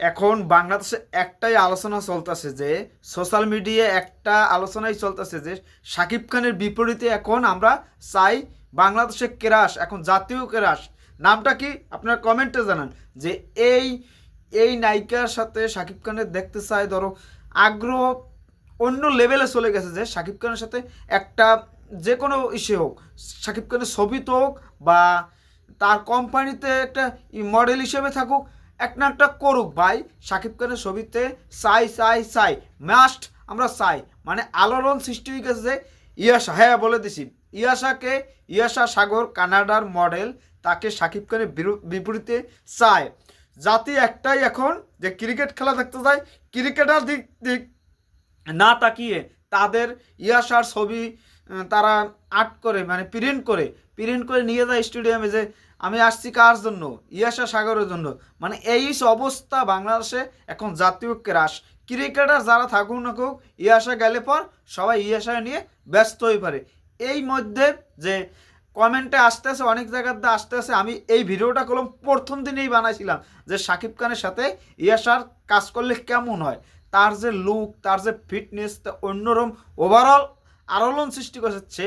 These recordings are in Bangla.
এখন বাংলাদেশে একটাই আলোচনা চলতেছে যে সোশ্যাল মিডিয়ায় একটা আলোচনাই চলতেছে যে শাকিব খানের বিপরীতে এখন আমরা চাই বাংলাদেশে ক্রাশ এখন জাতীয় ক্রাশ নামটা কি? আপনারা কমেন্টে জানান। যে এই এই নায়িকার সাথে শাকিব খানের দেখতে চাই, ধরো, আগ্রহ অন্য লেভেলে চলে গেছে যে শাকিব খানের সাথে একটা যে কোনো ইসে হোক শাকিব খানের ছবিতে হোক বা তার কোম্পানিতে একটা মডেল হিসেবে থাকুক এক না একটা করুক ভাই। শাকিব খানের ছবিতে চাই চাই চাই মাস্ট আমরা চাই মানে আলোড়ন সৃষ্টি হয়ে গেছে যে ইয়াশা হ্যাঁ বলে দিছি। ইয়াশাকে ইয়াশা সাগর, কানাডার মডেল, তাকে শাকিব খানের বিপরীতে চায় জাতি একটাই এখন যে ক্রিকেট খেলা দেখতে যায়, ক্রিকেটার দিক দিক না তাকিয়ে তাদের ইয়াসার ছবি তারা আর্ট করে মানে প্রিন্ট করে প্রিন্ট করে নিয়ে যায় স্টেডিয়ামে যে আমি আসছি কার জন্য? ইয়াসা সাগরের জন্য। মানে এই অবস্থা বাংলাদেশে এখন জাতীয় ক্রাশ। ক্রিকেটার যারা থাকুক না থাকুক ইয়াসা গেলে পর সবাই ইয়াসা নিয়ে ব্যস্ত হয়ে পারে এই মধ্যে যে কমেন্টে আসতে আসতেছে, অনেক জায়গাতে আসতেছে, আমি এই ভিডিওটা করলাম, প্রথম দিনেই বানাইছিলাম যে শাকিব খানের সাথে ইয়াসার কাজ করলে কেমন হয়? তার যে লুক তার যে ফিটনেস তা অন্যরকম ওভারঅল আলোড়ন সৃষ্টি করেছে।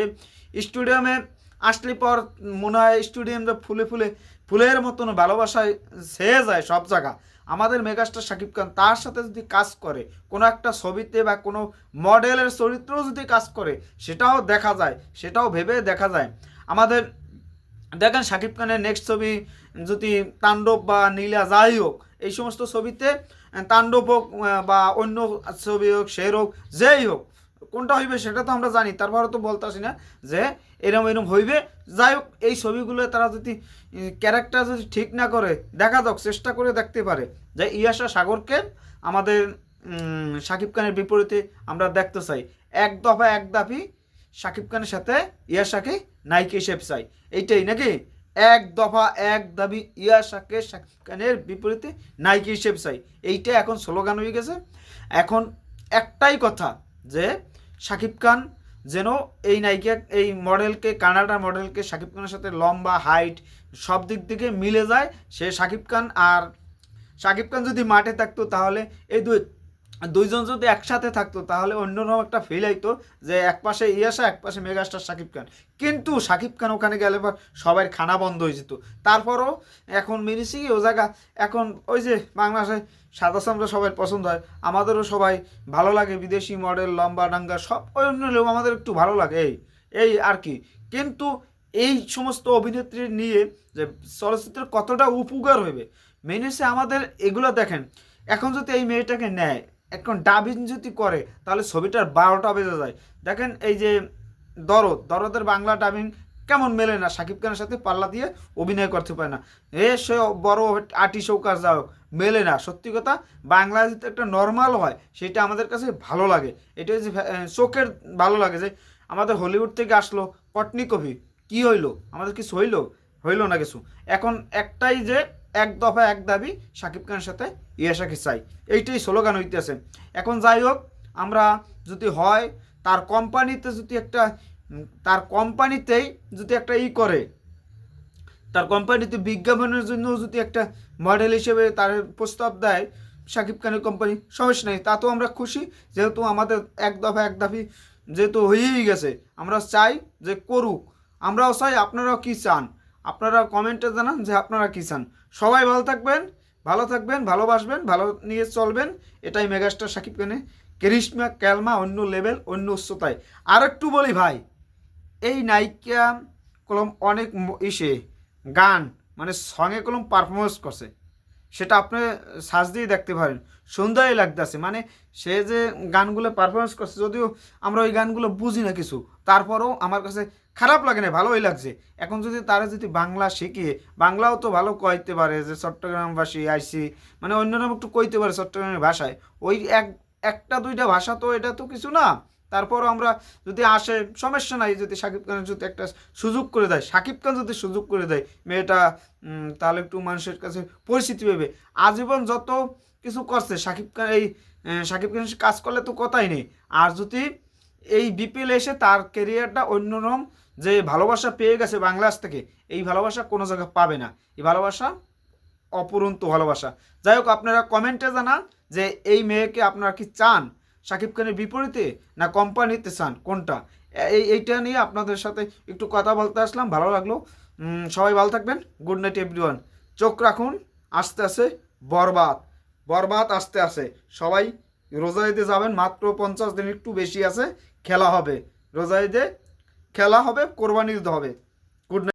স্টেডিয়ামে আসলে পর মনে হয় স্টেডিয়ামটা ফুলে ফুলে, ফুলের মতন ভালোবাসায় ছেয়ে যায় সব জায়গা। আমাদের মেগাস্টার শাকিব খান তার সাথে যদি কাজ করে, কোনো একটা ছবিতে বা কোনো মডেলের চরিত্র যদি কাজ করে, সেটাও দেখা যায়, সেটাও ভেবে দেখা যায়। আমাদের দেখেন শাকিব খানের নেক্সট ছবি যদি তাণ্ডব বা নীলা যাই হোক এই সমস্ত ছবিতে তাণ্ডব হোক বা অন্য ছবি হোক, শের হোক, যেই হোক, কোনটা হইবে সেটা তো আমরা জানি তারপরে তো বলতেছি না যে এরম এরম হইবে। যাই হোক, এই ছবিগুলো তারা যদি ক্যারেক্টার যদি ঠিক না করে, দেখা যাক, চেষ্টা করে দেখতে পারে যে ইয়াশা সাগরকে আমাদের শাকিব খানের বিপরীতে আমরা দেখতে চাই। এক দফা এক দাফি শাকিব খানের সাথে ইয়াশাকে নায়িকা হিসেবে চাই। এইটাই নাকি? এক দফা, এক দাবি ইয়াশাকে শাকিব খানের বিপরীতে নায়িকা হিসেবে চাই। এইটা এখন স্লোগান হয়ে গেছে। এখন একটাই কথা যে শাকিব খান যেন এই নায়িকা এই মডেলকে কানাডা মডেলকে শাকিব খানের সাথে লম্বা, হাইট সব দিক থেকে মিলে যায়। সে শাকিব খান আর শাকিব খান যদি মাঠে থাকতো তাহলে এই দুই দুইজন যদি একসাথে থাকতো, তাহলে অন্যরকম একটা ফিল হইতো যে এক পাশে ইয়াসা এক পাশে মেগাস্টার শাকিব খান। কিন্তু শাকিব খান ওখানে গেলে পর সবার খানা বন্ধ হয়ে যেত। তারপরও এখন মিনিসি ও জায়গা, এখন ওই যে বাংলাদেশে সাদা সামরা সবাই পছন্দ হয়, আমাদেরও সবাই ভালো লাগে, বিদেশি মডেল লম্বা ডাঙ্গা, সব ওই অন্য লোক আমাদের একটু ভালো লাগে, এই এই আর কি। কিন্তু এই সমস্ত অভিনেত্রী নিয়ে যে চলচ্চিত্রের কতটা উপকার হইবে, মেন হচ্ছে আমাদের এগুলো দেখেন, এখন যদি এই মেয়েটাকে নেয় এখন ডাবিং যদি করে তাহলে ছবিটার বারোটা বেজে যায়। দেখেন এই যে দরদ দরদের বাংলা ডাবিং কেমন মেলে না শাকিব খানের সাথে পাল্লা দিয়ে অভিনয় করতে পারে না। এ সে বড় আটি চৌকার যাও মেলে না। সত্যি কথা বাংলা যদি একটা নর্মাল হয় সেটা আমাদের কাছে ভালো লাগে। এটা আহ, চোখের ভালো লাগে যে আমাদের হলিউড থেকে আসলো পটনি কবি। কি হইল? আমাদের কিছু হইল? হইল না কিছু। এখন একটাই যে এক দফা, এক দাবি শাকিব খানের সাথে ইয়াশাকে চাই এইটাই স্লোগান হইতেছে। এখন যাই হোক, আমরা যদি হয়, তার কোম্পানিতে যদি একটা, তার কোম্পানিতেই যদি একটা ই করে, তার কোম্পানিতে বিজ্ঞাপনের জন্য যদি একটা মডেল হিসেবে তার প্রস্তাব দেয় শাকিব খানের কোম্পানি, সমস্যা নেই তাতেও আমরা খুশি। যেহেতু আমাদের এক দফা, এক দাফি যেহেতু হয়েই গেছে, আমরা চাই যে করুক। আমরাও চাই, আপনারাও কি চান? আপনারা কমেন্টে জানান যে আপনারা কী চান। সবাই ভালো থাকবেন ভালো থাকবেন, ভালোবাসবেন, ভালো নিয়ে চলবেন। এটাই মেগাস্টার সাকিব খানে কেরিশমা, ক্যালমা, অন্য লেভেল, অন্য উচ্চতায়। আর একটু বলি ভাই, এই নায়িকা কলম অনেক ইসে, গান মানে সঙ্গে কলম পারফরমেন্স করছে। সেটা আপনি সার্চ দিয়ে দেখতে পারেন। সুন্দরই লাগতেছে। মানে সে যে গানগুলো পারফরমেন্স করছে, যদিও আমরা ওই গানগুলো বুঝি না কিছু, তারপরেও আমার কাছে খারাপ লাগে না, ভালোই লাগছে। এখন যদি তারা যদি বাংলা শিখিয়ে বাংলাও তো ভালো কইতে পারে যে চট্টগ্রামবাসী, আইসি মানে অন্যরকম একটু কইতে পারে চট্টগ্রামের ভাষায়। ওই এক, একটা দুইটা ভাষা তো এটা তো কিছু না। তারপরও আমরা যদি আসে, সমস্যা নাই যদি সাকিব খানের যদি একটা সুযোগ করে দেয়, সাকিব খান যদি সুযোগ করে দেয়, মেয়েটা তাহলে একটু মানুষের কাছে পরিস্থিতি পাবে। আজীবন যত কিছু করছে, সাকিব খান এই সাকিব খান কাজ করলে তো কথাই নেই। আর যদি এই বিপিএল এসে তার কেরিয়ারটা অন্যরকম যে ভালোবাসা পেয়ে গেছে বাংলাদেশ থেকে, এই ভালোবাসা কোনো জায়গায় পাবে না। এই ভালোবাসা অপরন্ত ভালোবাসা। যাই হোক, আপনারা কমেন্টে জানান যে এই মেয়েকে আপনারা কি চান? শাকিব খানের বিপরীতে না কোম্পানিতে চান? কোনটা? এই, এইটা নিয়ে আপনাদের সাথে একটু কথা বলতে আসলাম, ভালো লাগল। সবাই ভালো থাকবেন। Good night, everyone. চোখ রাখুন, আস্তে আস্তে, বরবাদ। বরবাদ আস্তে আসে সবাই রোজা ঈদে যাবেন, মাত্র পঞ্চাশ দিন একটু বেশি আছে, খেলা হবে। রোজা ঈদে খেলা হবে, কোরবানি দিতে হবে। গুড